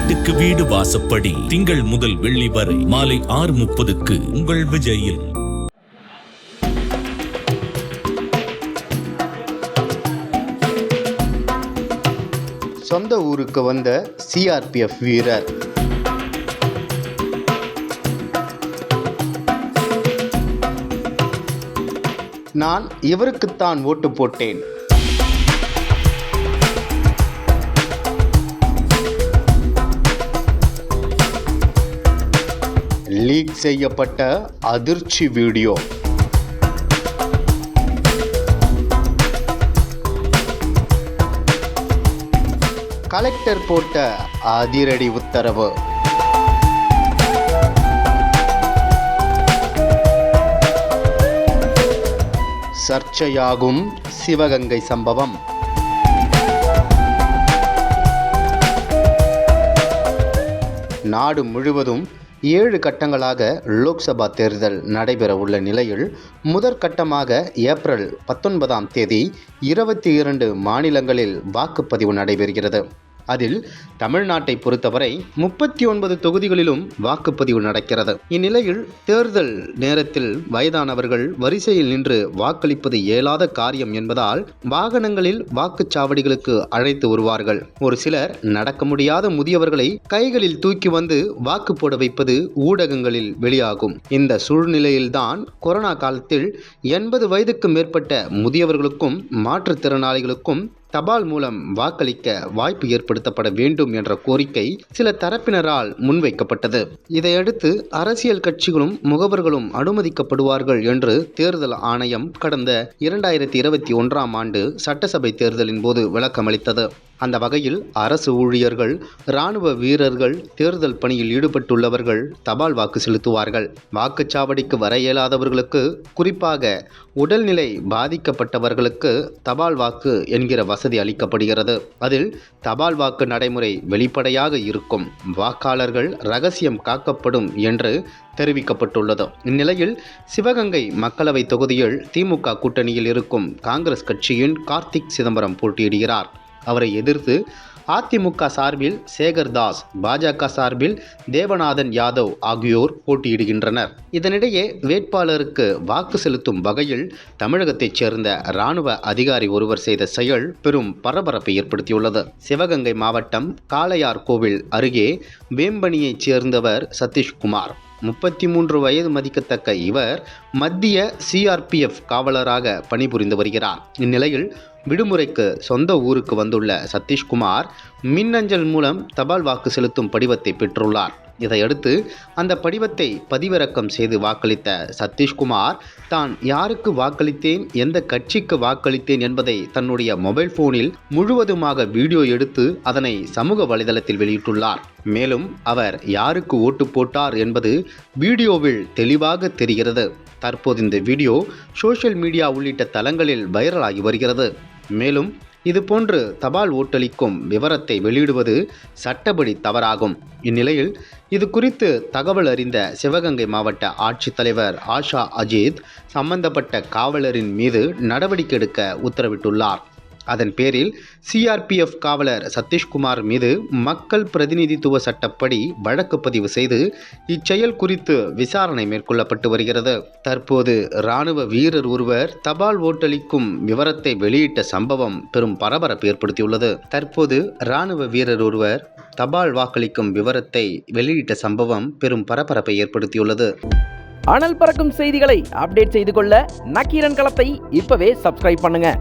வீட்டுக்கு வீடு வாசப்படி திங்கள் முதல் வெள்ளி வரை மாலை ஆறு முப்பதுக்கு உங்கள் விஜயில். சொந்த ஊருக்கு வந்த சிஆர்பிஎஃப் வீரர். நான் இவருக்குத்தான் ஓட்டு போட்டேன். லீக் செய்யப்பட்ட அதிர்ச்சி வீடியோ. கலெக்டர் போட்ட அதிரடி உத்தரவு. சர்ச்சையாகும் சிவகங்கை சம்பவம். நாடு முழுவதும் ஏழு கட்டங்களாக லோக்சபா தேர்தல் நடைபெற உள்ள நிலையில் முதற்கட்டமாக ஏப்ரல் பத்தொன்பதாம் தேதி இருபத்தி இரண்டு மாநிலங்களில் வாக்குப்பதிவு நடைபெறுகிறது. அதில் தமிழ்நாட்டை பொறுத்தவரை முப்பத்தி ஒன்பது தொகுதிகளிலும் வாக்குப்பதிவு நடக்கிறது. இந்நிலையில் தேர்தல் நேரத்தில் வயதானவர்கள் வரிசையில் நின்று வாக்களிப்பது இயலாத காரியம் என்பதால் வாகனங்களில் வாக்குச்சாவடிகளுக்கு அழைத்து வருவார்கள். ஒரு சிலர் நடக்க முடியாத முதியவர்களை கைகளில் தூக்கி வந்து வாக்கு போட வைப்பது ஊடகங்களில் வெளியாகும். இந்த சூழ்நிலையில்தான் கொரோனா காலத்தில் எண்பது வயதுக்கு மேற்பட்ட முதியவர்களுக்கும் மாற்றுத்திறனாளிகளுக்கும் தபால் மூலம் வாக்களிக்க வாய்ப்பு ஏற்படுத்தப்பட வேண்டும் என்ற கோரிக்கை சில தரப்பினரால் முன்வைக்கப்பட்டது. இதையடுத்து அரசியல் கட்சிகளும் முகவர்களும் அனுமதிக்கப்படுவார்கள் என்று தேர்தல் ஆணையம் கடந்த இரண்டாயிரத்தி இருபத்தி ஒன்றாம் ஆண்டு சட்டசபை தேர்தலின் போது விளக்கமளித்தது. அந்த வகையில் அரசு ஊழியர்கள் இராணுவ வீரர்கள் தேர்தல் பணியில் ஈடுபட்டுள்ளவர்கள் தபால் வாக்கு செலுத்துவார்கள். வாக்குச்சாவடிக்கு வர இயலாதவர்களுக்கு குறிப்பாக உடல்நிலை பாதிக்கப்பட்டவர்களுக்கு தபால் வாக்கு என்கிற வசதி அளிக்கப்படுகிறது. அதில் தபால் வாக்கு நடைமுறை வெளிப்படையாக இருக்கும். வாக்காளர்கள் ரகசியம் காக்கப்படும் என்று தெரிவிக்கப்பட்டுள்ளது. இந்நிலையில் சிவகங்கை மக்களவை தொகுதியில் திமுக கூட்டணியில் இருக்கும் காங்கிரஸ் கட்சியின் கார்த்திக் சிதம்பரம் போட்டியிடுகிறார். அவரை எதிர்த்து அதிமுக சார்பில் சேகர் தாஸ் பாஜக சார்பில் தேவநாதன் யாதவ் ஆகியோர் போட்டியிடுகின்றனர். இதனிடையே வேட்பாளருக்கு வாக்கு செலுத்தும் வகையில் தமிழகத்தைச் சேர்ந்த இராணுவ அதிகாரி ஒருவர் செய்த செயல் பெரும் பரபரப்பை ஏற்படுத்தியுள்ளது. சிவகங்கை மாவட்டம் காளையார் கோவில் அருகே வேம்பனியைச் சேர்ந்தவர் சதீஷ்குமார். முப்பத்தி மூன்று வயது மதிக்கத்தக்க இவர் மத்திய சிஆர்பிஎஃப் காவலராக பணிபுரிந்து வருகிறார். இந்நிலையில் விடுமுறைக்கு சொந்த ஊருக்கு வந்துள்ள சதீஷ்குமார் மின்னஞ்சல் மூலம் தபால் வாக்கு செலுத்தும் படிவத்தை பெற்றுள்ளார். இதையடுத்து அந்த படிவத்தை பதிவிறக்கம் செய்து வாக்களித்த சதீஷ்குமார் தான் யாருக்கு வாக்களித்தேன் எந்த கட்சிக்கு வாக்களித்தேன் என்பதை தன்னுடைய மொபைல் போனில் முழுவதுமாக வீடியோ எடுத்து அதனை சமூக வலைதளத்தில் வெளியிட்டுள்ளார். மேலும் அவர் யாருக்கு ஓட்டு போட்டார் என்பது வீடியோவில் தெளிவாக தெரிகிறது. தற்போது இந்த வீடியோ சோஷியல் மீடியா உள்ளிட்ட தளங்களில் வைரலாகி வருகிறது. மேலும் இதுபோன்று தபால் ஓட்டளிக்கும் விவரத்தை வெளியிடுவது சட்டப்படி தவறாகும். இந்நிலையில் இது குறித்து தகவல் அறிந்த சிவகங்கை மாவட்ட ஆட்சித்தலைவர் ஆஷா அஜித் சம்பந்தப்பட்ட காவலரின் மீது நடவடிக்கை எடுக்க உத்தரவிட்டுள்ளார். அதன் பேரில் சிஆர்பிஎஃப் காவலர் சதீஷ்குமார் மீது மக்கள் பிரதிநிதித்துவ சட்டப்படி வழக்கு பதிவு செய்து இச்செயல் குறித்து விசாரணை மேற்கொள்ளப்பட்டு வருகிறது. தற்போது இராணுவ வீரர் ஒருவர் தபால் ஓட்டளிக்கும் விவரத்தை வெளியிட்ட சம்பவம் பெரும் பரபரப்பு ஏற்படுத்தியுள்ளது. தற்போது இராணுவ வீரர் ஒருவர் தபால் வாக்களிக்கும் விவரத்தை வெளியிட்ட சம்பவம் பெரும் பரபரப்பை ஏற்படுத்தியுள்ளது. அனல் பறக்கும் செய்திகளை அப்டேட் செய்து கொள்ள நக்கீரன் களத்தை இப்பவே சப்ஸ்கிரைப் பண்ணுங்க.